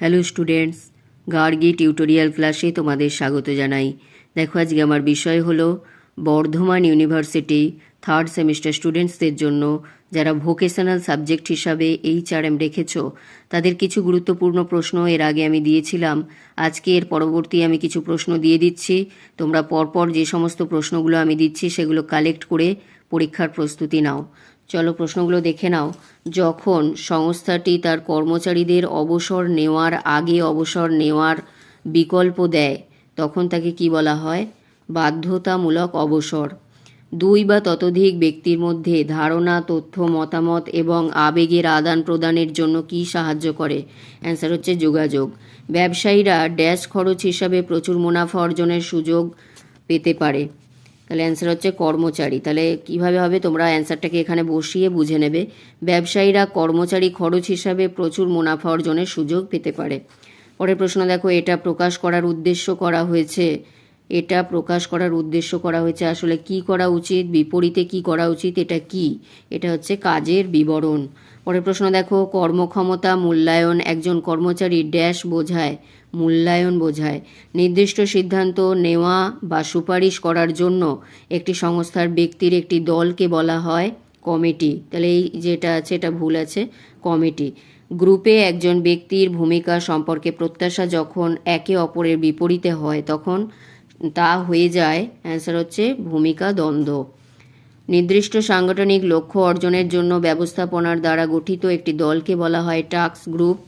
Hello students Gargi tutorial ক্লাসে তোমাদের স্বাগত জানাই। দেখো, আজকে আমার বিষয় হলো বর্ধমান ইউনিভার্সিটি থার্ড সেমিস্টার স্টুডেন্টসদের জন্য, যারা ভোকেশনাল সাবজেক্ট হিসাবে এইচ আর এম রেখেছো, তাদের কিছু গুরুত্বপূর্ণ প্রশ্ন এর আগে আমি দিয়েছিলাম। আজকে এর পরবর্তী আমি কিছু প্রশ্ন দিয়ে দিচ্ছি। তোমরা পরপর যে সমস্ত প্রশ্নগুলো আমি দিচ্ছি, সেগুলো কালেক্ট করে পরীক্ষার প্রস্তুতি নাও। চলো প্রশ্নগুলো দেখে নাও। যখন সংস্থাটি তার কর্মচারীদের অবসর নেওয়ার আগে অবসর নেওয়ার বিকল্প দেয়, তখন তাকে কি বলা হয়? বাধ্যতামূলক অবসর। দুই বা ততোধিক ব্যক্তির মধ্যে ধারণা, তথ্য, মতামত এবং আবেগের আদান প্রদানের জন্য কি সাহায্য করে? অ্যান্সার হচ্ছে যোগাযোগ। ব্যবসায়ীরা ড্যাশ খরচ হিসাবে প্রচুর মুনাফা অর্জনের সুযোগ পেতে পারে। তাহলে অ্যান্সার হচ্ছে কর্মচারী। তাহলে কীভাবে হবে? তোমরা অ্যান্সারটাকে এখানে বসিয়ে বুঝে নেবে। ব্যবসায়ীরা কর্মচারী খরচ হিসাবে প্রচুর মুনাফা অর্জনের সুযোগ পেতে পারে। পরের প্রশ্ন, দেখো, এটা প্রকাশ করার উদ্দেশ্য করা হয়েছে। এটা প্রকাশ করার উদ্দেশ্য করা হয়েছে আসলে কি করা উচিত? বিপরীতে কি করা উচিত? এটা কি? এটা হচ্ছে কাজের বিবরণ। পরের প্রশ্ন, দেখো, কর্মক্ষমতা, মূল্যায়ন, একজন কর্মচারী ড্যাশ বোঝায়, মূল্যায়ন বোঝায়। নির্দিষ্ট সিদ্ধান্ত নেওয়া বা সুপারিশ করার জন্য একটি সংস্থার ব্যক্তির একটি দলকে বলা হয় কমিটি। তাহলে এই যেটা আছে, এটা ভুল আছে, কমিটি। গ্রুপে একজন ব্যক্তির ভূমিকা সম্পর্কে প্রত্যাশা যখন একে অপরের বিপরীতে হয়, তখন তা হয়ে যায়, অ্যান্সার হচ্ছে ভূমিকা দ্বন্দ্ব। নির্দিষ্ট সাংগঠনিক লক্ষ্য অর্জনের জন্য ব্যবস্থাপনার দ্বারা গঠিত একটি দলকে বলা হয় টাস্ক গ্রুপ।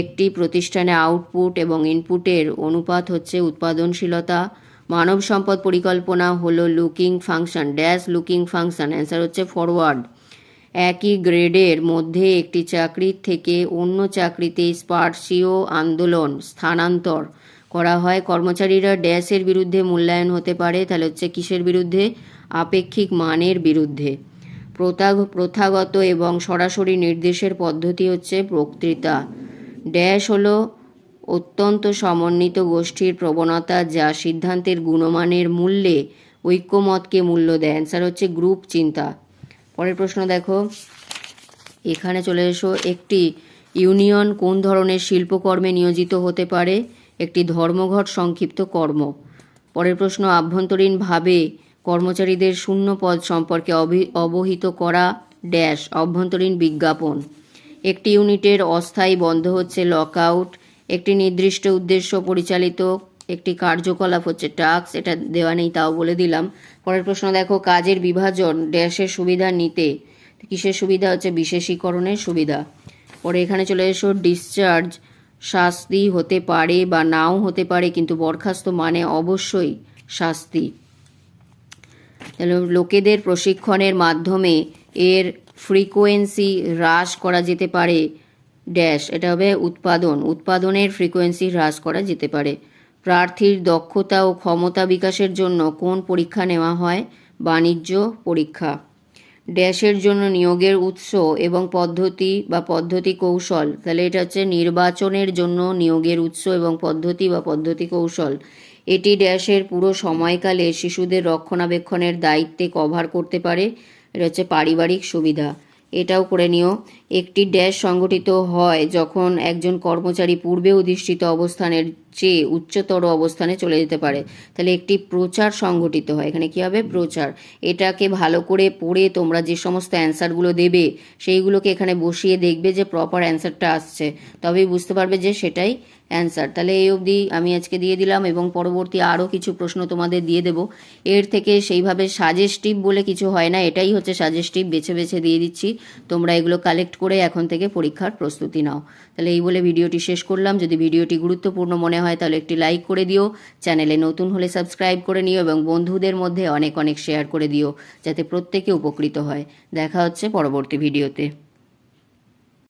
একটি প্রতিষ্ঠানে আউটপুট এবং ইনপুটের অনুপাত হচ্ছে উৎপাদনশীলতা, মানব সম্পদ পরিকল্পনা হলো looking function, dash looking function, answer হচ্ছে ফরওয়ার্ড। একই গ্রেডের মধ্যে একটি চাকরির থেকে অন্য চাকরিতে স্পার্শীয় আন্দোলন, স্থানান্তর করা হয়। কর্মচারীরা ড্যাশের বিরুদ্ধে মূল্যায়ন হতে পারে, তাহলে হচ্ছে কিসের বিরুদ্ধে? আপেক্ষিক মানের বিরুদ্ধে। প্রথা প্রথাগত এবং সরাসরি নির্দেশের পদ্ধতি হচ্ছে বক্তৃতা। ড্যাশ হলো অত্যন্ত সমন্বিত গোষ্ঠীর প্রবণতা যা সিদ্ধান্তের গুণমানের মূল্যে ঐক্যমতকে মূল্য দেয়। অ্যান্সার হচ্ছে গ্রুপ চিন্তা। পরের প্রশ্ন দেখো। এখানে চলে এসো। একটি ইউনিয়ন কোন ধরনের শিল্পকর্মে নিয়োজিত হতে পারে? একটি ধর্মঘট সংক্ষিপ্ত কর্ম। পরের প্রশ্ন আভ্যন্তরীণভাবে কর্মচারীদের শূন্য পদ সম্পর্কে অবহিত করা ড্যাশ, অভ্যন্তরীণ বিজ্ঞাপন। একটি ইউনিটের অস্থায়ী বন্ধ হচ্ছে লকআউট। একটি নির্দিষ্ট উদ্দেশ্য পরিচালিত। একটি কার্যকলাপ হচ্ছে টাস্ক, এটা দেওয়া নেই তাও বলে দিলাম। পরের প্রশ্ন, দেখো কাজের বিভাজন ড্যাশের সুবিধা নিতে। কিসের সুবিধা? হচ্ছে বিশেষীকরণের সুবিধা। পরে এখানে চলে এসো, ডিসচার্জ। শাস্তি হতে পারে বা নাও হতে পারে, কিন্তু বরখাস্ত মানে অবশ্যই শাস্তি। লোকেদের প্রশিক্ষণের মাধ্যমে এর ফ্রিকোয়েন্সি হ্রাস করা যেতে পারে, ড্যাশ, এটা হবে উৎপাদন। উৎপাদনের ফ্রিকোয়েন্সি হ্রাস করা যেতে পারে। প্রার্থীর দক্ষতা ও ক্ষমতা বিকাশের জন্য কোন পরীক্ষা নেওয়া হয়? বাণিজ্য পরীক্ষা। ড্যাশের জন্য নিয়োগের উৎস এবং পদ্ধতি বা পদ্ধতি কৌশল। তাহলে এটা হচ্ছে নির্বাচনের জন্য নিয়োগের উৎস এবং পদ্ধতি বা পদ্ধতি কৌশল। এটি ড্যাশের পুরো সময়কালে শিশুদের রক্ষণাবেক্ষণের দায়িত্বে কভার করতে পারে। এটা হচ্ছে পারিবারিক সুবিধা। এটাও করে নিও। একটি ড্যাশ সংগঠিত হয় যখন একজন কর্মচারী পূর্বে অধিষ্ঠিত অবস্থানের চেয়ে উচ্চতর অবস্থানে চলে যেতে পারে। তাহলে একটি প্রচার সংগঠিত হয়। এখানে কী হবে? প্রচার। এটাকে ভালো করে পড়ে তোমরা যে সমস্ত অ্যান্সারগুলো দেবে, সেইগুলোকে এখানে বসিয়ে দেখবে যে প্রপার অ্যান্সারটা আসছে। তবেই বুঝতে পারবে যে সেটাই অ্যান্সার তাহলে এই অবধি আমি আজকে দিয়ে দিলাম এবং পরবর্তী আরও কিছু প্রশ্ন তোমাদের দিয়ে দেবো। এর থেকে সেইভাবে সাজেস্টিভ বলে কিছু হয় না, এটাই হচ্ছে সাজেস্টিভ বেছে বেছে দিয়ে দিচ্ছি। তোমরা এগুলো কালেক্ট করে এখন থেকে পরীক্ষার প্রস্তুতি নাও। তাহলে এই বলে ভিডিওটি শেষ করলাম। যদি ভিডিওটি গুরুত্বপূর্ণ মনে হয় তাহলে একটি লাইক করে দিও। চ্যানেলে নতুন হলে সাবস্ক্রাইব করে নিও এবং বন্ধুদের মধ্যে অনেক অনেক শেয়ার করে দিও, যাতে প্রত্যেকে উপকৃত হয়। দেখা হচ্ছে পরবর্তী ভিডিওতে।